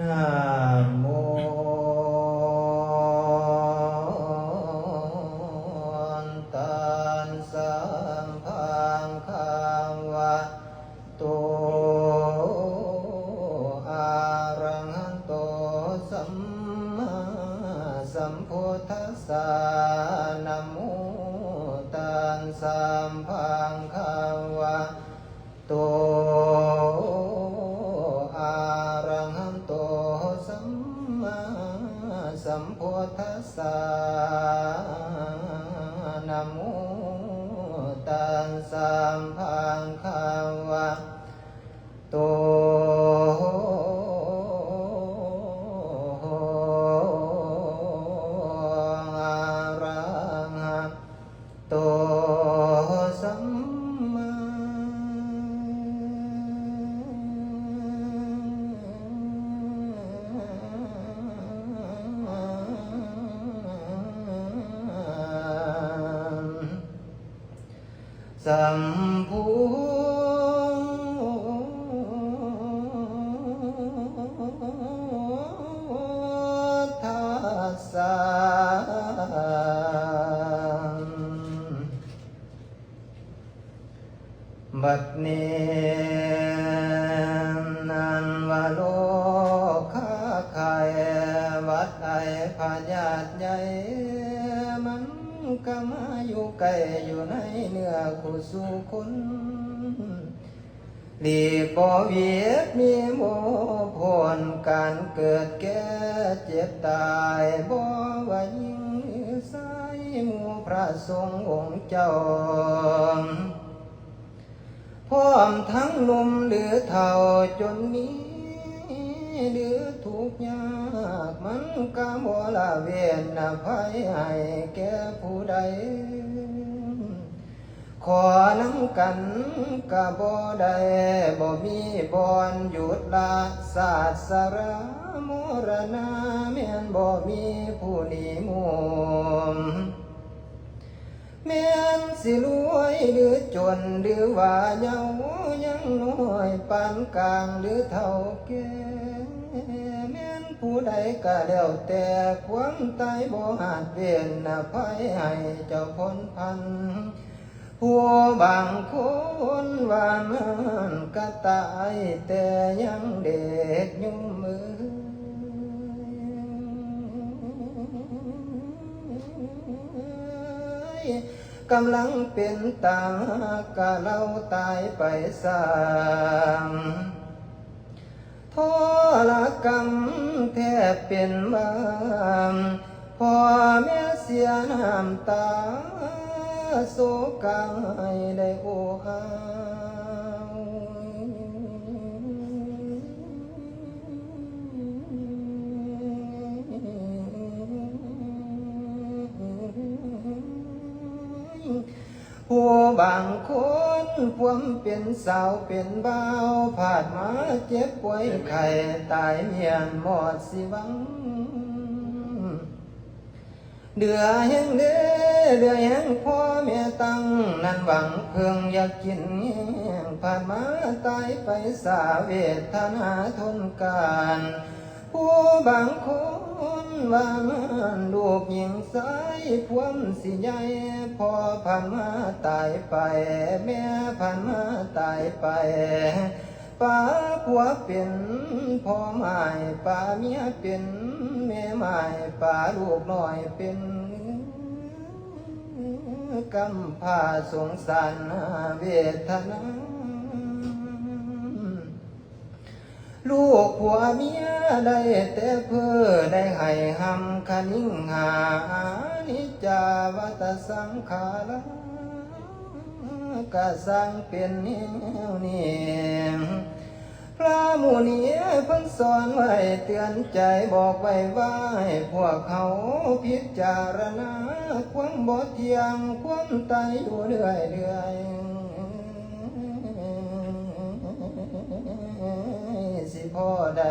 น ก็มาอยู่ใกลอยู่ในเนื้อคู่สู่คนหลีกบ่เวียดมีบ่พ้นการเกิดแก่เจ็บตายบ่ว่ายิ่งหรือไสหมู่พระสงฆ์องค์เจ้าพร้อมทั้งหนุ่มหรือเฒ่าจนมี หรือทุกยากมันก็บ่ละเว้นอภัยให้แก่ผู้ใด ขอนำกันก็บ่ได้บ่มีบอนหยุดละศาสรามรณะแม่นบ่มีผู้นิมม แม่นสิรวยหรือจนหรือว่าเยายังน้อยปานกลางหรือเท่าแก่แม่นผู้ใดก็แล้วแต่ความตายบ่อาจเวียนอภัยให้เจ้าพ้นพันผู้บางคนว่ามันก็ตายแต่ยังเด็กยู่มือ กำลังเป็นตากะเราตายไปสามทรกรรมแทบเป็นบามพ่อแม่เสียน้ำตาโศกายได้โอหา ผู้บางคนพวมเป็นสาวเป็นบ่าวผ่านมาเจ็บป่วยไข้ตายเมียนหมดสิหวัง เดือแห้งเด้อเดือแห้งพ่อแม่ตั้งนั่นหวังเพิ่งอยากกินแห้งผ่านมาตายไปสาเวทนาทนการ ผู้บางคนว่ามันลูกหญิงสายพวมสิใหญ่พอผ่านมาตายไป แม่ผ่านมาตายไปป้าผัวเป็นพ่อหมายป้าเมียเป็นแม่หมายป้าลูกน้อยเป็นกำพาสงสารเวทนา ลูกผัวเมียได้แต่เพื่อได้ให้หำคันิ่งหานิจาวัตสังขาราก็สังเป็นแนวนี้พระมูนีเพิ่นสอนไว้เตือนใจบอกไว้ว่าให้พวกเขาพิจารณาความบ่เที่ยงความตายอยู่เรื่อยเรื่อย พ่อใด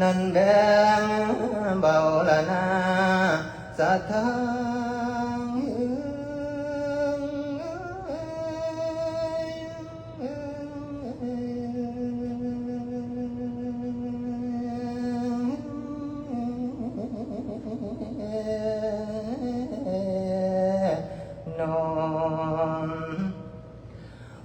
นั่นแบงเบาละนาสะทังนอน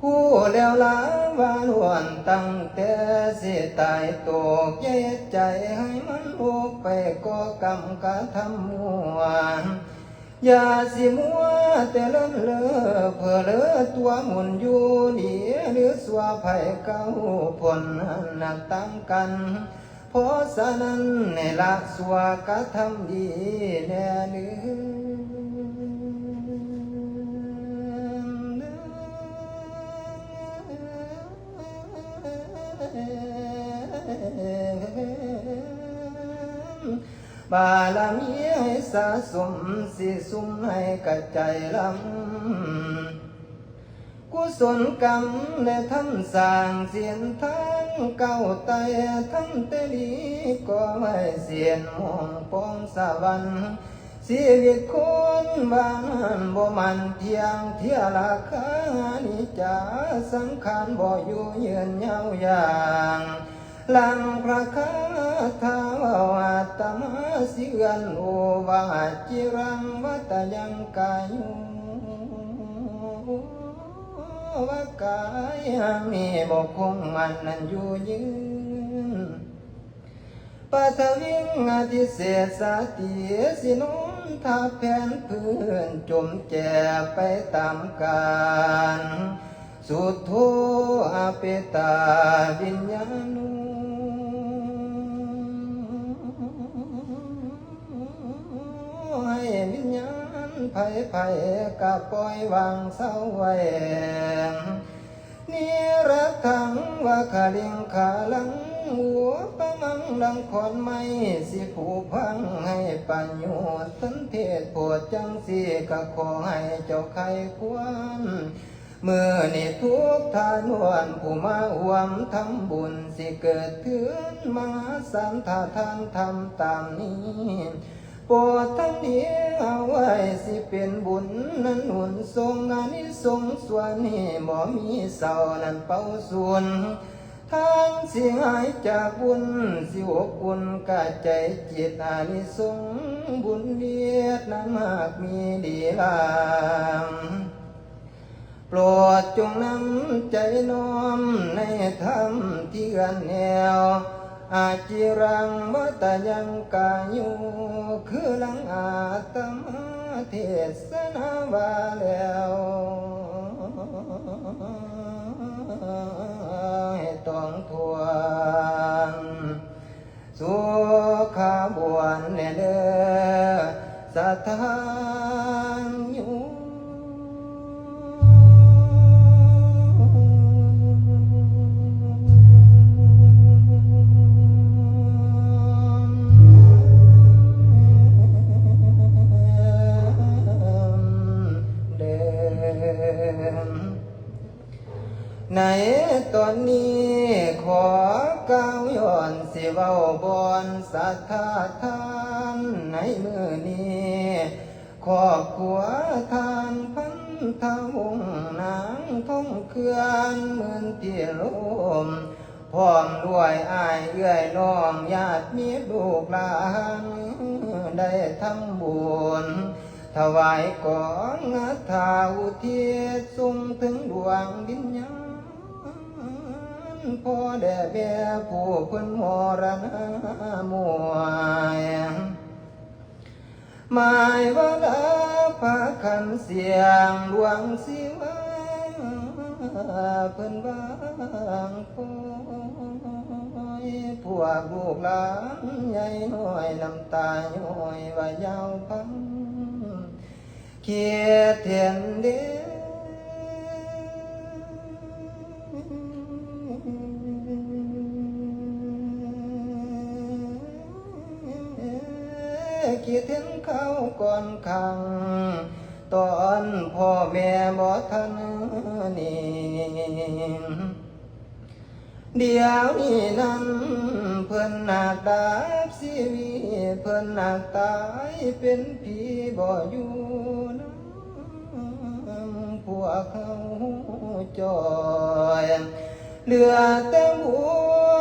หูแล้วลา วาลวนตั้งแต่สิตายตกเย็ดใจให้มันลูกไปก็กรรมกระทำมัวอย่าสิมัวแต่เลินเลอเพื่อเลอตัวหมุนอยู่ดีหรือสวาภัยเก้าผลหนักตั้งกันเพราะฉะนั้นในละสวกระทำดีแน่เนื้อ บารมีให้สะสมสิสุมให้กระใจลำกุศลกรรมและทำสร้างเสียนทั้งเก่าไตทั้งเตลีก็ไม่เสียนมองปองสวรรค์ชีวิตคนบ้านบ่มันเที่ยงเที่ยราคานิจาสังขารบ่อยู่ยืนยาวยาง ลังพระคาถาวาตมาสิกันโอวาจิรังวัตยังกายุว่ากายมีบกคงมันนั้นอยู่ยืนปัทวิงอธิเศษสาติสินนทาแผ่นพื้นจมแจไปตามกาลสุดโทอาเปตาวิญญาณุ วิญญาณไผ่ไผ่กับปล่อยวางเศร้าไว้นิรักถังว่าขาลิงขาลังหัวปะมังดังขอนไม้สิผูพังให้ปัญโยชน์สันเทศปวดจังสีก็ขอให้เจ้าใครควรเมื่อนี่ทุกทานวนผู้มาอวมทำบุญสิเกิดเถือนมาสามทาทานทำตามนี้ ปรดทั้งนี้เอาไว้สิเป็นบุญนั้นหนุนทรงงานนี้ทรงส่วนนี้บ่มีเศร้านั้นเป่าส่วนทางสิหายจากบุญสิอบอุ่นกายใจจิตอานิสงส์บุญเวียดนั้นมากมีดีลามโปรดจงนำใจน้อมในธรรมที่กันแนว อาจิรังวัตยังกายุคือลังอาตมาเทศนาวาแล้วให้ต้องทวนสุขาบวนเด้อสถา สัทธาทานในมือนี้ขอบขัวทานพันธวงนางท่องเคลื่อนเหมือนที่ลมพร้อมด้วยอายเอื้อยน้องญาติมีลูกหลานได้ทำบุญถวายก่อนงัทาอุทิศส่งถึงดวงวิญญาณ พ่อแด่แม่ผู้เพิ่นมรณะมวยหมายว่าลาพาคันเสียงดวงสิวาเพิ่นบางคอยพวกลูกหลานใหญ่น้อยน้ำตาย้อยว่ายาวพังเขียดเทียนเดี คิดถึงเขาก่อนขัง ตอนพ่อแม่บ่ทันนี่เดี๋ยวนี้นั้น เพิ่นหนักดาบชีวิตเพิ่นหนักตายเป็นผีบ่อยู่น้ำพวกเขาจอยเหลือแต่บุ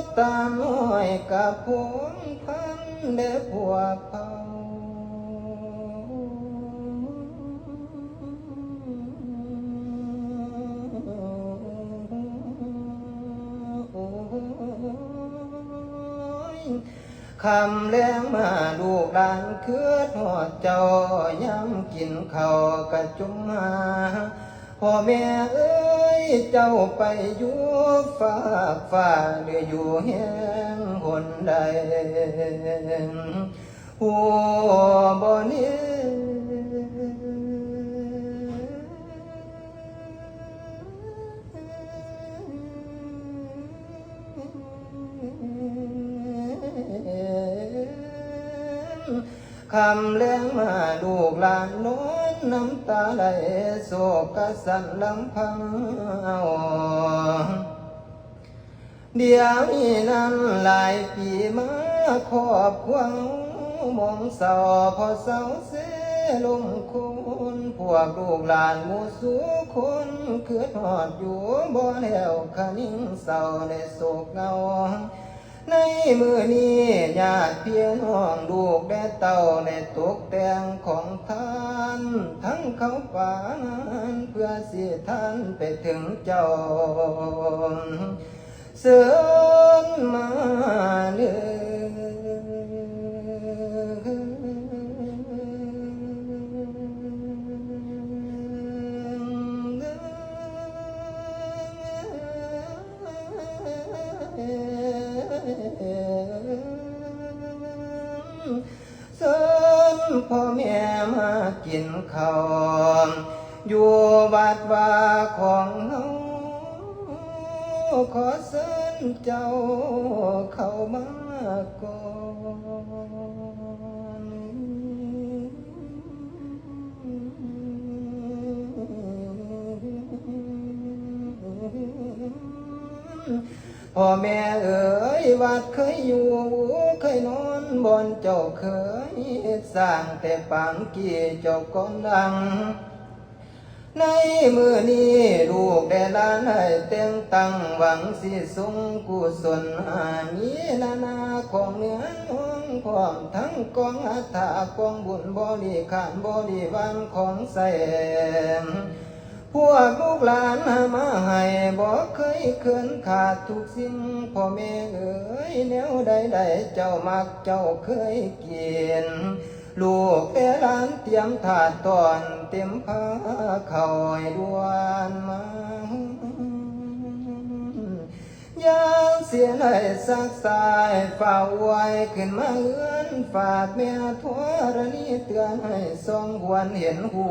ตรตาน้อยกับพวงพันและพวกเคำแรงมาลูกหลานเคือทอดเจ้าย้ำกินข้าวกระจุมมาพ่อแม่เอ้ยเจ้าไปอยู่ฝากฟ้าหรืออยู่แห้งหนใดหัวบ่เนี้ คำเลี้ยงมาลูกหลานน้นน้ำตาไหลโศกสันลำพังเดี๋ยวนี้นั้นหลายปีมาขอบควงมองเศร้าพอเศร้าเสลงคุณพวกลูกหลานมู่สุคนคือทอดอยู่บ่แล้วคนิ่งเศร้าในโศกเงา ในมือนี้ญาติเพี่น้องลูกและเต่าในตกแต่งของท่าน ทั้งเขาปานเพื่อสิท่านไปถึงเจ้า เสิญมาเนื้เจ้าเข้ามาก่อนพ่อแม่เอ๋ยวัดเคยอยู่เคยนอนบนเจ้าเคยสร้างแต่ปางกี่เจ้าก้อนดัง ในมือนี้ลูกได้ลานให้เต็งตั้งหวังสิสงกุศลอามีนานาของเนือน้องพร้อมทั้งกองอัฐากองบุญบริขารบริวารของแสงพวกลูกหลานมาให้บอกเคยเคินขาดทุกสิ่งพ่อแม่เอ๋ยแนวใดๆเจ้ามักเจ้าเคยเกิน ลูกแต่หลานเตรียมถาดตอนเต็มผ้าเขาให้ดวนมาย่างเสียให้สักสายฝ่าไว้ขึ้นมาเอื้อนฝากแม่ทวรณีเตือนให้สองหวนเห็นหู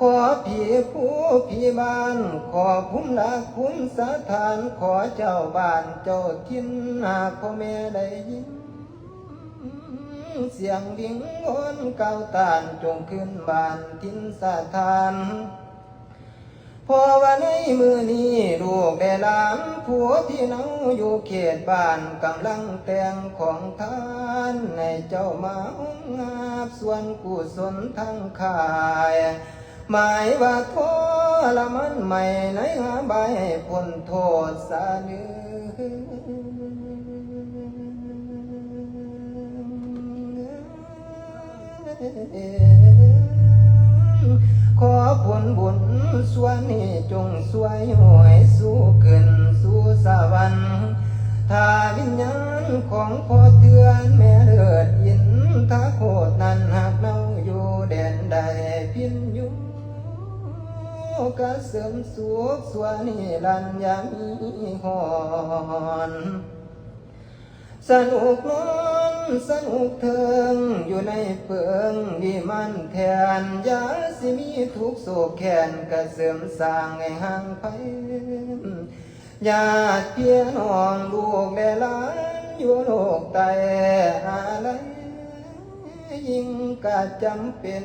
ขอพี่ผู้พี่บ้าน ขอพุ่มรักพุ่มสะทาน ขอเจ้าบ้านเจ้าทินหากพ่อแม่ได้ยิน เสียงวิ่งวนเก่าตานจงขึ้นบานทินสะทานพอว่าในมือนี้ลูกได้ลานผัวพี่น้องอยู่เขตบ้านกำลังแต่งของทานในเจ้ามาองอาบส่วนกุศลทั้งขาย หมายว่าโทละมันใหม่ในหาใบพ้นโทษสาเนื้อ ขอผลบุญส่วนนี้จงสวยหวยสู้ขึ้นสู่สวรรค์ถ้าวิญญาณของพ่อเตือนแม่เลือดยินถ้าโคตรนั้นหากเนาอยู่แดนใดพินยู่ก็เสริมสุขสวนิรันยามีหอน สนุกนอ สนุกเทิงอยู่ในเพิงดีมันแทนยาสิมีทุกโศกแขนก็เสริมสร้างให้ห่างไพญาติเพียน้องลูกและหลานอยู่โลกใต้อะไรยิ่งกะจำเป็น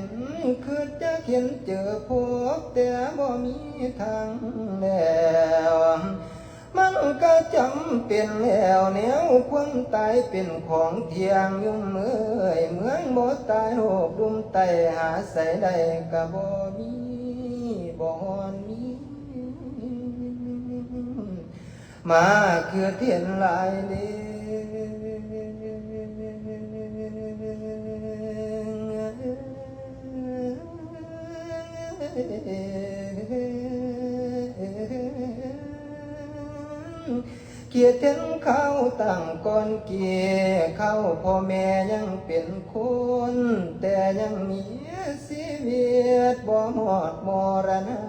คือจะเขียนเจอพบแต่บ่มีทางแล้ว มันก็จำเป็นแล้วแนวความตายเป็นของเที่ยงยุ่งเมื่อยเมืองบ่ตายโหกดุมไตหาใส่ได้กะบ่มีบ่อนมีมาคือเทียนลายเด้ เกียรตินเขาตั้งก่อนเกียเขาพ่อแม่ยังเป็นคนแต่ยังมีชีวิตบ่หมดมรณะ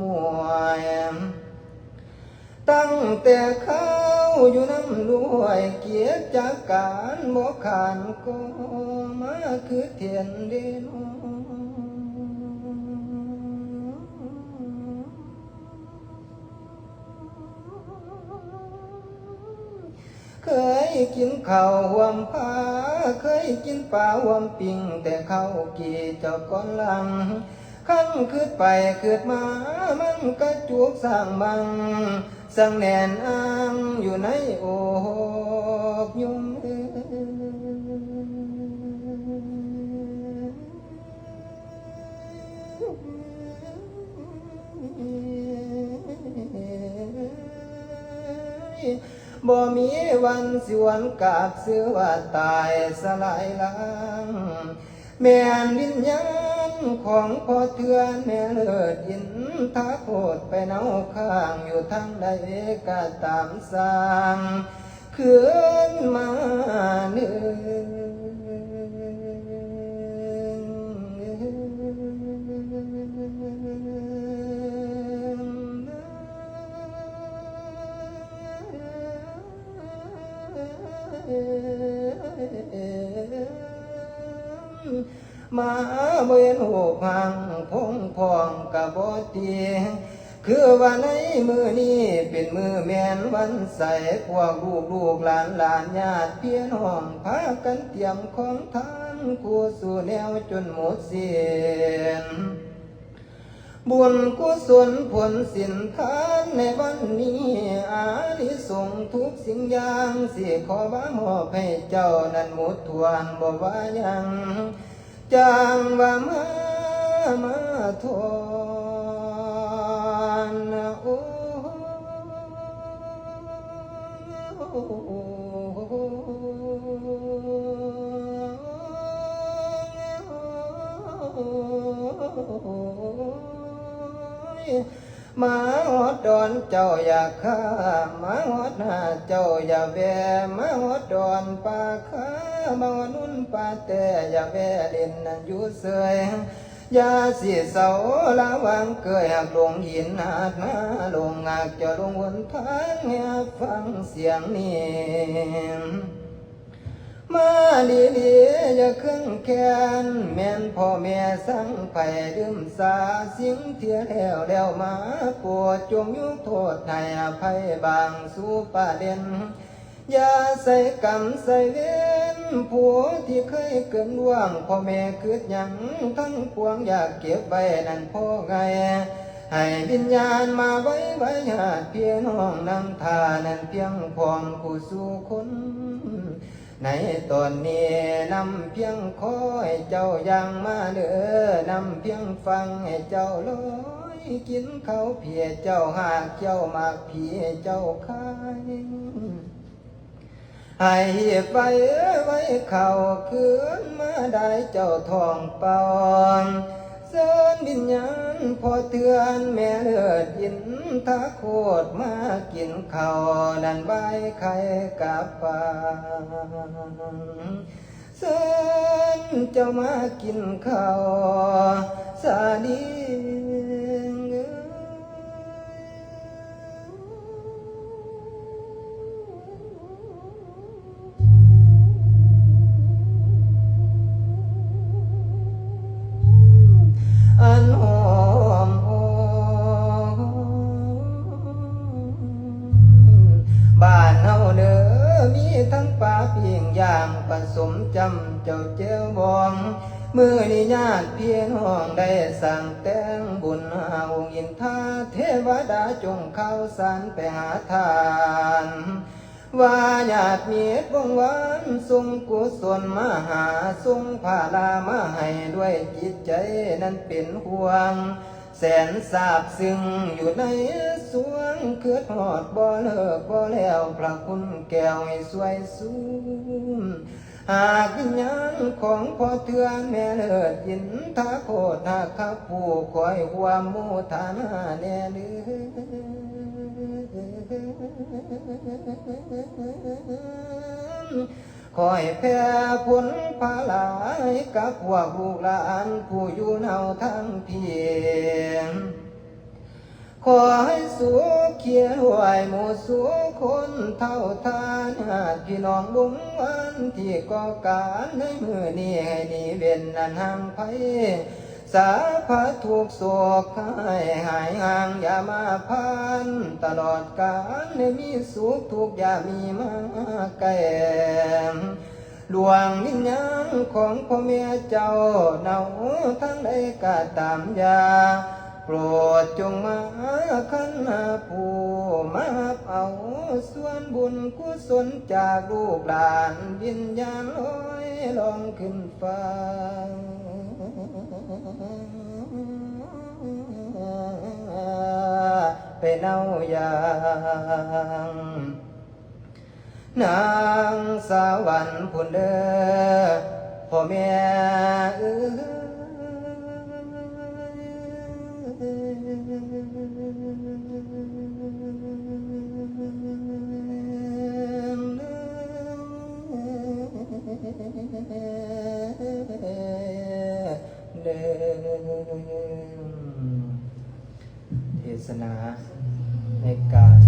มวยตั้งแต่เขาอยู่น้ำรวยเกียรติจากการบ่ขานก็มาคือเทียนเดนอ เคยกินข้าวหวมผ้าเคยกินปลาหวมปิงแต่เขากี่เจ้าก้อนหลังขั้นคืดไปคืดมา มันก็จุกสร้างบังสังแนนอ้างอยู่ในโอกยุง บ่มีวันสิวันกาบเสือว่าตายสลายล้างแม่นวิญญาณของพ่อเทือนแม่เลิศอินท้าโคดไปเนาข้างอยู่ทั้งใดก็ตามสร้างคืนมาเนื้ มาเวียนหูพังพงพองกะบอตีคือว่าในมือนี้เป็นมือแมนวันใสพวกลูกลูกหลานหลานญาติพี่น้องพากันเตรียมของทานคู่สู่แนวจนหมดเสิ้น บุญกุศลผลสินทานในวันนี้ อานิสงส์ทุกสิ่งอย่างสิขอบ้ามอบให้เจ้านั้นหมดทวนบ่ว่ายังจางว่ามามาทอนโอ้ มาหอดดอนเจ้าอยากข้ามาหอดหน้าเจ้าอย่าแวมาหอดดอนป่าข้ามาหอดนุ่นป่าแต่อย่าแวเล่นนั่นอยู่เสยอย่าสิเสาละวังเกยหักลงหินหาดมาลงหากเจะลงวนทางแห่ฟังเสียงนี้ มาดีดีๆอย่าเครื่องแค้นแม่นพ่อแม่สั่งไปดื่มสาสิ่งเทียแล้วแล้วมาปวดจงยกโทษให้อภัยบางสู่ประเด็นอย่าใส่กรรมใส่เวรผัวที่เคยเกินว่างพ่อแม่คืดหยังทั้งปวงอยากเก็บไว้นั่นพ่อไงให้วิญญาณมาไว้ไว้ญาติพี่น้องนำทานั่นเพียงพร้อมคู่สู่คน ในตนนี้นำเพียงคอยเจ้ายังมาเด้อนำเพียงฟังให้เจ้าลอยกินเขาเพียเจ้าหากเจ้ามากเพียเจ้าคายให้ไฟไว้เข่าคืนมาได้เจ้าทองเป่าเสินวิญญา อเตือนแม่เลือดยินทะโคตรมากินข้าวดันใบไข่กับปางเส้นเจ้ามากินข้าวสาดี เจ้าเจ้าบองมือนี่ญาติพี่น้องได้สั่งแต่งบุญหาองค์อินทาเทวดาจงเข้าสารไปหาทานว่าญาติมีวงหวานทรงกุศลมหาทรงพาลามาให้ด้วยจิตใจนั้นเป็นห่วง แสนสาบซึ้งอยู่ในสวงเคืดหอดบ่เลิกบ่แล้วพระคุณแก้วให้สวยสูง หากวิญญาณของพ่อเทือนแม่เลิศยินทาโคทาขับผู้คอยความโมทานาแน่เด้อคอยแพ้ผลพาลายกับพวกลูกหลานผู้อยู่เนาทั้งเพียง ขอให้สุขเขียนไว้หมู่สุคนเท่าทานหาดพี่น้องบุงวันที่ก่อการในมือนี้ให้นีเว้นนันห่างไผสาพัดถูกโศกให้หายห่างอย่ามาพัน ตลอดกาลให้มีสุขทุกอย่ามีมาแก่หลวงวิญญาณของพ่อแม่เจ้าเนาทั้งใดก็ตามยา ปรดจงมาขันหาผู้มาเอาส่วนบุญกุศลจากลูกหลานวิญญาณลอยลองขึ้นฟ้าไปเน่าอย่างนางสาวันพุนเด้อพ่อแม่เอ้ เทศนาในการ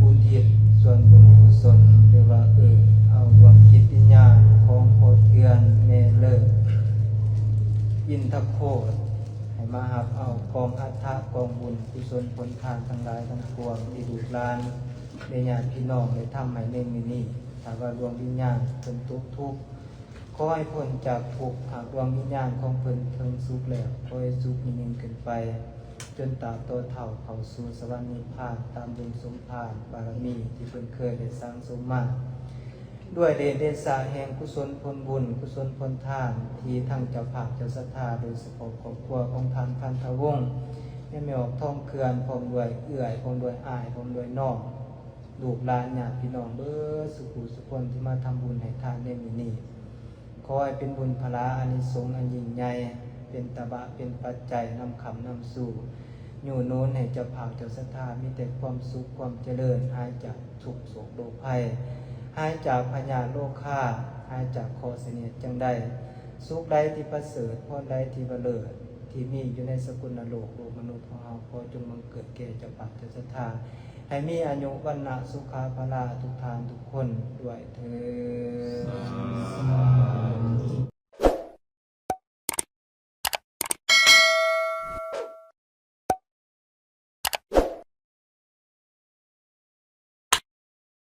อุทิศส่วนบุญกุศลหรือว่าเออเอาดวงจิตวิญญาณของโพธิเทือนเมเลิศอินทโคตให้มาหับเอากองอัฐกองบุญกุศลผลทานทั้งหลายทั้งปวงที่ดูกลานในญาติพี่น้องในถ้ำให้ในมินี่ถ้าว่าดวงวิญญาณเป็นทุกทุกข์ ขอให้พ้นจากทุกหากดวงวิญญาณของเพิ่นเพิ่งสุขแล้วขอให้สุขยิ่งขึ้นไป จนตราบโตเท่าเข้าสู่สวรรค์นิพพานตามบุญสมภารบารมีที่เพิ่นเคยได้สร้างสมมาด้วยเดชเดชาแห่งกุศลผลบุญ กุศลผลทาน ที่ทั้งเจ้าภาพเจ้าศรัทธาโดยเฉพาะครอบครัวของทานพันธวงศ์แม่แมวท่องเคลื่อนพร้อมด้วยเอื่อยพร้อมด้วยอายพร้อมด้วยนองลูกหลานญาติพี่น้องเบอ้อสุขุสุคนที่มาทำบุญให้ทานในมือนี้ ขอให้เป็นบุญพลาอานิสงส์อันยิ่งใหญ่ เป็นตบะเป็นปัจจัยนำคำนำสู่อยู่โน้นให้เจ้าภาพเจ้าศรัทธามีแต่ความสุขความเจริญ หายจากทุกโศกโรคภัย หายจากพญาโลกฆ่าหายจากคอเสนียดจังใดสุขใดที่ประเสริฐพรใดที่ประเลิศที่มีอยู่ในสกุลโลกโลกมนุษย์ของเราขอจงบังเกิดแก่เจ้าภาพเจ้าศรัทธา ให้มีอายุวันนะสุขาพลาทุกทานทุกคนด้วยเธอ